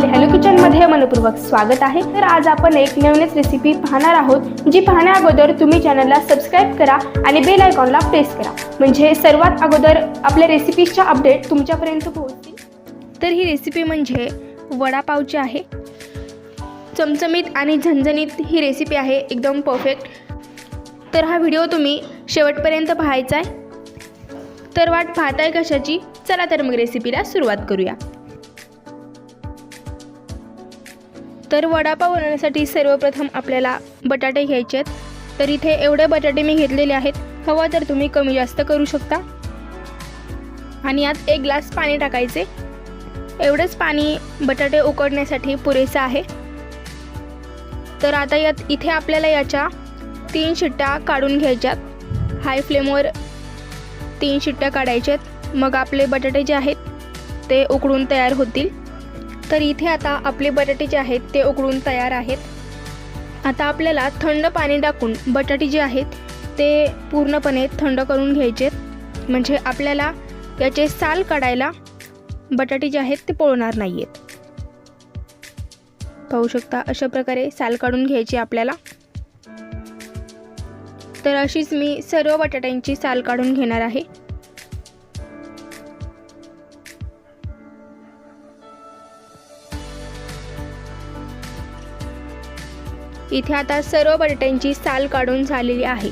आपले हॅलो किचनमध्ये मनपूर्वक स्वागत आहे. तर आज आपण एक नवीनच रेसिपी पाहणार आहोत जी पाहण्या अगोदर तुम्ही चॅनलला सबस्क्राईब करा आणि बेल आयकॉनला प्रेस करा. म्हणजे सर्वात अगोदर आपल्या रेसिपीजच्या अपडेट तुमच्यापर्यंत पोहोचतील. तर ही रेसिपी म्हणजे वडापावची आहे. चमचमीत आणि झणझणीत ही रेसिपी आहे एकदम परफेक्ट तर हा व्हिडिओ तुम्ही शेवटपर्यंत पाहायचा आहे. तर वाट पाहताय कशाची? चला तर मग रेसिपीला सुरुवात करूया. तर वडापाव बनवण्यासाठी सर्वप्रथम आपल्याला बटाटे घ्यायचे आहेत. तर इथे एवढे बटाटे मी घेतलेले आहेत. हवा तर तुम्ही कमी जास्त करू शकता. आणि यात एक ग्लास पाणी टाकायचे. एवढंच पाणी बटाटे उकडण्यासाठी पुरेसं आहे. तर आता यात इथे आपल्याला याच्या तीन शिट्ट्या काढून घ्यायच्यात. हाय फ्लेमवर तीन शिट्ट्या काढायच्यात. मग आपले बटाटे जे आहेत ते उकडून तयार होतील. तर इथे आता आपले बटाटे जे आहेत ते उकडून तयार आहेत. आता आपल्याला थंड पाणी टाकून बटाटे जे आहेत ते पूर्णपणे थंड करून घ्यायचेत म्हणजे आपल्याला याचे साल काढायला बटाटे जे आहेत ते पळणार नाही आहेत पाहू शकता अशा प्रकारे साल काढून घ्यायची आपल्याला. तर अशीच मी सर्व बटाट्यांची साल काढून घेणार आहे. इथे आता सर्व बटाट्यांची साल काढून झालेली आहे.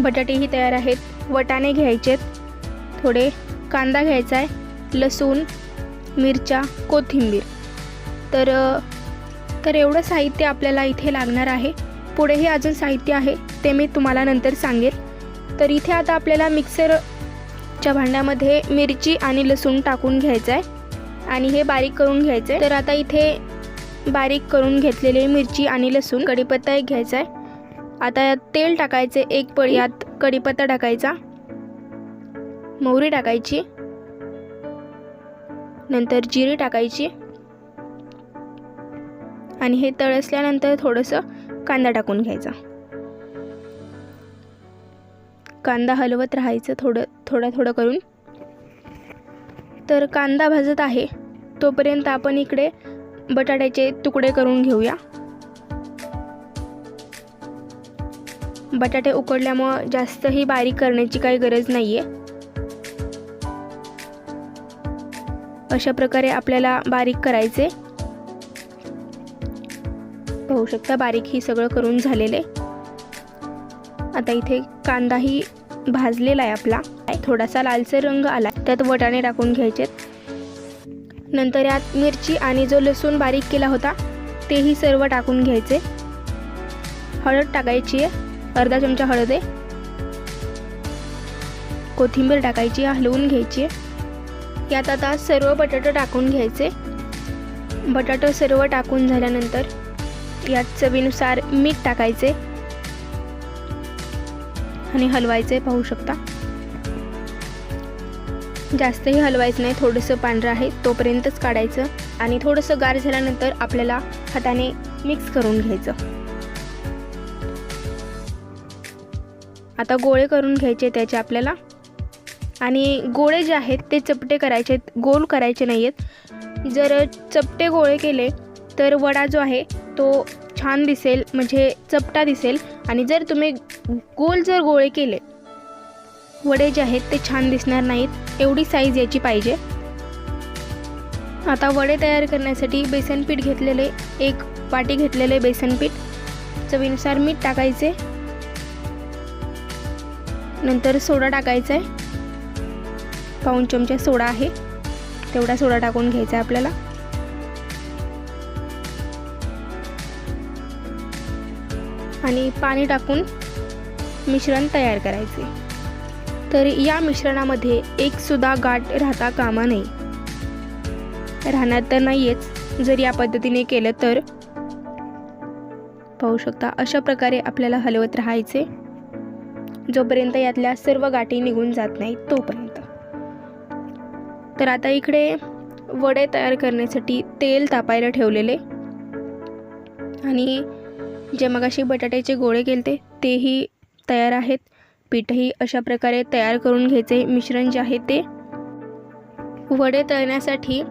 बटाटेही तयार आहेत. वटाणे घ्यायचेत थोडे कांदा घ्यायचा आहे. लसूण मिरच्या कोथिंबीर. तर तर एवढं साहित्य आपल्याला इथे लागणार आहे. पुढेही अजून साहित्य आहे. ते मी तुम्हाला नंतर सांगेल. तर इथे आता आपल्याला मिक्सरच्या भांड्यामध्ये मिरची आणि लसूण टाकून घ्यायचं आहे. आणि हे बारीक करून घ्यायचं तर आता इथे बारीक करून घेतलेले मिरची आणि लसूण कढीपत्ता एक घ्यायचा आहे आता यात तेल टाकायचे एक पळी. यात कढीपत्ता टाकायचा. मोहरी टाकायची. नंतर जिरी टाकायची. आणि हे तळसल्यानंतर थोडंसं कांदा टाकून घ्यायचा. कांदा हलवत राहायचं थोडं थोडं थोडं करून. तर कांदा भाजत आहे. तोपर्यंत आपण इकडे बटाट्याचे तुकडे करून घेऊया. बटाटे उकडल्यामुळं जास्तही बारीक करण्याची काही गरज नाही आहे अशा प्रकारे आपल्याला बारीक करायचे. पाहू शकता बारीक ही सगळं करून झालेले आता इथे कांदाही भाजलेला आहे आपला. थोडासा लालसर रंग आला. त्यात वटाणे टाकून घ्यायचेत. नंतर यात मिरची आणि जो लसूण बारीक केला होता तेही सर्व टाकून घ्यायचे. हळद टाकायची आहे. अर्धा चमचा हळद आहे. कोथिंबीर टाकायची हलवून घ्यायची आहे. यात आता सर्व बटाटे टाकून घ्यायचे. बटाटे सर्व टाकून झाल्यानंतर यात चवीनुसार मीठ टाकायचे. आणि हलवायचे पाहू शकता. जास्तही हलवायचं नाही थोडंसं पांढरं आहे तोपर्यंतच काढायचं आणि थोडंसं गार झाल्यानंतर आपल्याला हाताने मिक्स करून घ्यायचं. आता गोळे करून घ्यायचे त्याचे आपल्याला. आणि गोळे जे आहेत ते चपटे करायचे गोल करायचे नाही आहेत जर चपटे गोळे केले तर वडा जो आहे तो छान दिसेल म्हणजे चपटा दिसेल. आणि जर तुम्ही गोल जर गोळे केले वडे जे आहेत ते छान दिसणार नाहीत. एवढी साईज याची पाहिजे. आता वडे तयार करण्यासाठी बेसन पीठ घेतलेले एक वाटी घेतलेले बेसन पीठ. चवीनुसार मीठ टाकायचे. नंतर सोडा टाकायचा आहे. पाऊन चमचा सोडा आहे. तेवढा सोडा टाकून घ्यायचा आहे आपल्याला. आणि पाणी टाकून मिश्रण तयार करायचे. तर या मिश्रणामध्ये एकसुद्धा गाठ राहता कामा नये. राहणार तर नाहीयेच जर या पद्धतीने केलं तर. पाहू शकता अशा प्रकारे आपल्याला हलवत राहायचे. जोपर्यंत यातल्या सर्व गाठी निघून जात नाहीत तोपर्यंत. तर आता इकडे वडे तयार करण्यासाठी तेल तापायला ठेवलेले. आणि जे मगाशी बटाट्याचे गोळे केले तेही तयार आहेत. पीठही अशा प्रकारे तयार करून घ्यायचे. मिश्रण जे आहे ते वडे तळण्यासाठी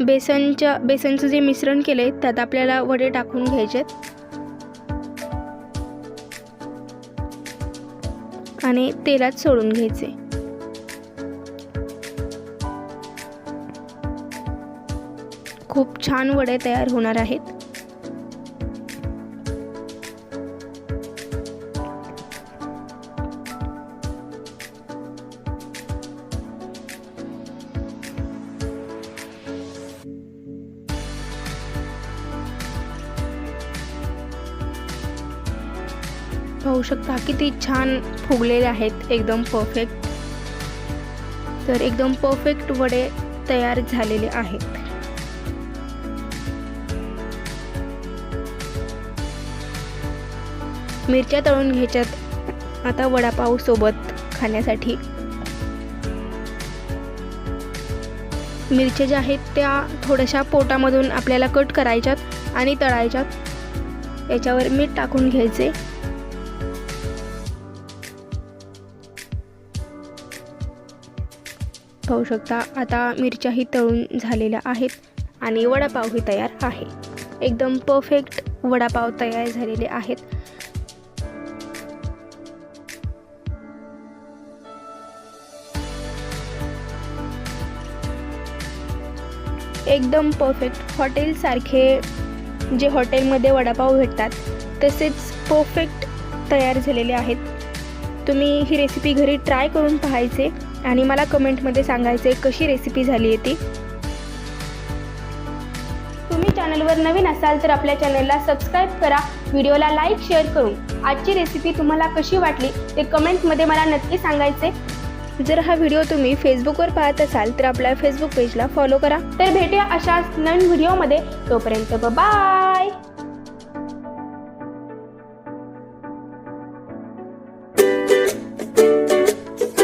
बेसनच्या बेसनचं जे मिश्रण केले त्यात आपल्याला वडे टाकून घ्यायचेत आणि तेलात सोडून घ्यायचे. खूप छान वडे तयार होणार आहेत. पाहू शकता. किती छान फुगलेले आहेत. एकदम परफेक्ट तर एकदम परफेक्ट वडे तयार झालेले आहेत. मिरच्या तळून घ्यायच्यात. आता वडापाव सोबत खाण्यासाठी. मिरच्या ज्या आहेत त्या थोड्याशा पोटामधून आपल्याला कट करायच्यात आणि तळायच्यात. याच्यावर मीठ टाकून घ्यायचे. पाहू शकता. आता मिरच्याही तळून झालेल्या आहेत आणि वडापावही तयार आहे. एकदम परफेक्ट वडापाव तयार झालेले आहेत. एकदम परफेक्ट हॉटेलसारखे जे हॉटेलमध्ये वडापाव भेटतात तसेच परफेक्ट तयार झालेले आहेत. तुम्ही ही रेसिपी घरी ट्राय करून पाहायचे. आणि मला कमेंटमध्ये सांगायचे कशी रेसिपी झाली आहे ती. तुम्ही चॅनलवर नवीन असाल तर आपल्या चॅनलला सबस्क्राईब करा. व्हिडिओला लाईक शेअर करून आजची रेसिपी तुम्हाला कशी वाटली ते कमेंटमध्ये मला नक्की सांगायचे जर हा व्हिडिओ तुम्ही फेसबुकवर पाहत असाल तर आपल्या फेसबुक पेजला फॉलो करा. तर भेटूया अशाच नवीन व्हिडिओमध्ये. तोपर्यंत बाय